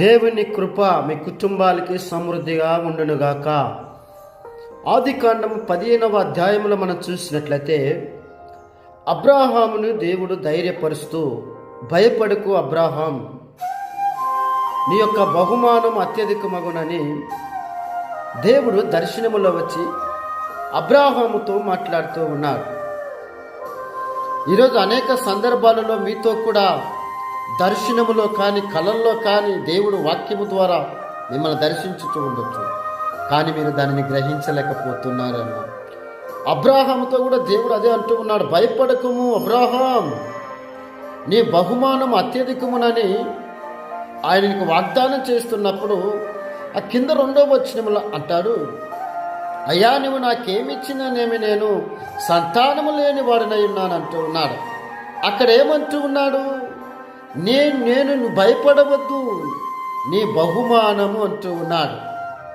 దేవుని కృప మీ కుటుంబాలకి సమృద్ధిగా ఉండునుగాక. ఆది కాండం పదిహేనవ అధ్యాయంలో మనం చూసినట్లయితే అబ్రాహామును దేవుడు ధైర్యపరుస్తూ భయపడకు అబ్రాహాం నీ యొక్క బహుమానం అత్యధికమగునని దేవుడు దర్శనములో వచ్చి అబ్రాహాముతో మాట్లాడుతూ ఉన్నాడు. ఈరోజు అనేక సందర్భాలలో మీతో కూడా దర్శనములో కానీ కళల్లో కానీ దేవుడు వాక్యము ద్వారా మిమ్మల్ని దర్శించుతూ ఉండొచ్చు. కానీ మీరు దానిని గ్రహించలేకపోతున్నారేమో అబ్రాహాముతో కూడా దేవుడు అదే అంటూ ఉన్నాడు భయపడకము అబ్రాహాం. నీ బహుమానం అత్యధికమునని ఆయనకు వాగ్దానం చేస్తున్నప్పుడు ఆ కింద రెండో వచ్చినముల అంటాడు అయ్యా నువ్వు నాకేమిచ్చిననేమి నేను సంతానము లేని వాడినై ఉన్నానంటూ ఉన్నాడు. అక్కడ ఏమంటూ ఉన్నాడు? నేను నేను నువ్వు భయపడవద్దు నీ బహుమానము అంటూ ఉన్నాడు.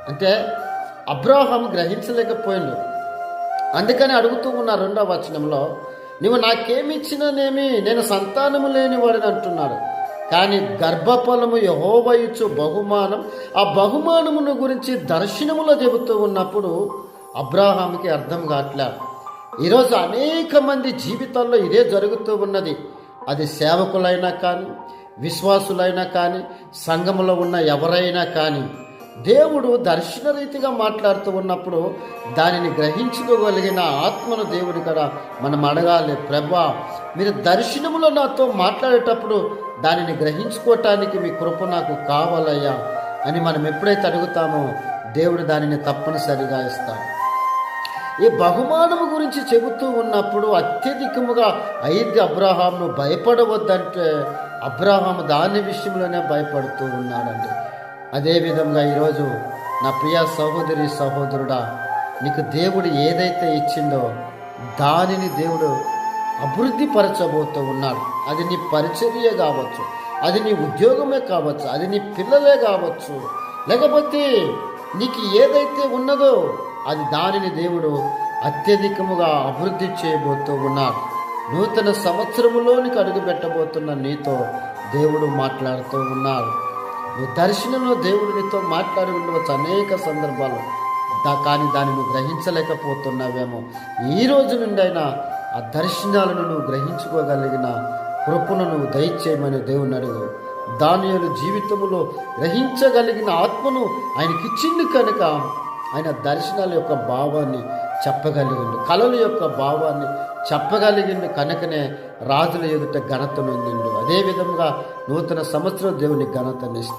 అంటే అబ్రాహం గ్రహించలేకపోయిండు. అందుకని అడుగుతూ ఉన్న రెండవ వచనంలో నువ్వు నాకేమిచ్చిననేమి నేను సంతానము లేని వాడిని అంటున్నాడు. కానీ గర్భఫలము యహోవయిచ్చు బహుమానం. ఆ బహుమానమును గురించి దర్శనములో చెబుతూ ఉన్నప్పుడు అబ్రాహాంకి అర్థం కావట్లేదు ఈరోజు అనేక మంది జీవితాల్లో ఇదే జరుగుతూ ఉన్నది. అది సేవకులైనా కానీ విశ్వాసులైనా కానీ సంఘములో ఉన్న ఎవరైనా కానీ దేవుడు దర్శన రీతిగా మాట్లాడుతూ ఉన్నప్పుడు దానిని గ్రహించుకోగలిగిన ఆత్మను దేవుడి కదా మనం అడగాలి ప్రభా మీరు దర్శనములో నాతో మాట్లాడేటప్పుడు దానిని గ్రహించుకోవటానికి మీ కృప నాకు కావాలయ్యా అని మనం ఎప్పుడైతే అడుగుతామో దేవుడు దానిని తప్పనిసరిగా ఇస్తాడు. ఈ బహుమానము గురించి చెబుతూ ఉన్నప్పుడు అత్యధికముగా అయితే అబ్రహాంను భయపడవద్దంటే అబ్రహాము దాని విషయంలోనే భయపడుతూ ఉన్నాడండి. అదేవిధంగా ఈరోజు నా ప్రియ సహోదరి సహోదరుడా నీకు దేవుడు ఏదైతే ఇచ్చిందో దానిని దేవుడు అభివృద్ధి పరచబోతూ ఉన్నాడు. అది నీ పరిచర్య కావచ్చు అది నీ ఉద్యోగమే కావచ్చు అది నీ పిల్లలే కావచ్చు. లేకపోతే నీకు ఏదైతే ఉన్నదో అది దానిని దేవుడు అత్యధికముగా అభివృద్ధి చేయబోతూ ఉన్నాడు నూతన సంవత్సరములోనికి అడుగు పెట్టబోతున్న నీతో దేవుడు మాట్లాడుతూ ఉన్నాడు నువ్వు దర్శనంలో దేవుడు నీతో మాట్లాడి ఉండవచ్చు అనేక సందర్భాలు. దా కానీ దాన్ని నువ్వు గ్రహించలేకపోతున్నావేమో. ఈ రోజు నుండైనా ఆ దర్శనాలను నువ్వు గ్రహించుకోగలిగిన కృపను నువ్వు దయచేయమని దేవుని అడుగు. దానియలు జీవితంలో గ్రహించగలిగిన ఆత్మను ఆయనకిచ్చింది కనుక ఆయన దర్శనాల యొక్క భావాన్ని చెప్పగలిగిండు. కళల యొక్క భావాన్ని చెప్పగలిగిండు కనుకనే రాజుల ఎదుట ఘనత నొందిండు. అదేవిధంగా నూతన సంవత్సరం దేవుని ఘనతనిస్తుంది